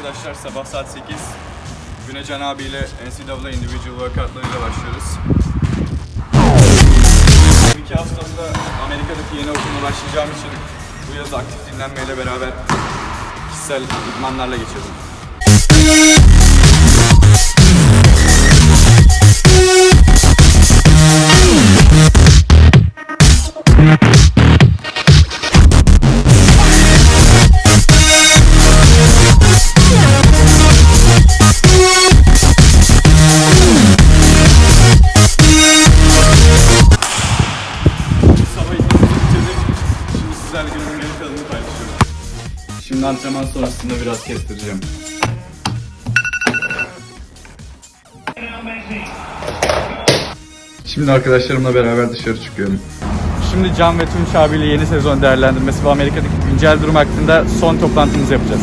arkadaşlar sabah saat 8. Güne Can abiyle NCAA Individual Workout'larıyla başlıyoruz. İki haftamda Amerika'daki yeni okuluma başlayacağım için bu yaz aktif dinlenmeyle beraber kişisel idmanlarla geçirdim. Sabah Günümün geri kalanını paylaşıyorum. Şimdi antrenman sonrasında biraz kestireceğim. Şimdi arkadaşlarımla beraber dışarı çıkıyorum. Şimdi Can ve Tunç abiyle yeni sezon değerlendirmesi ve Amerika'daki güncel durum hakkında son toplantımızı yapacağız.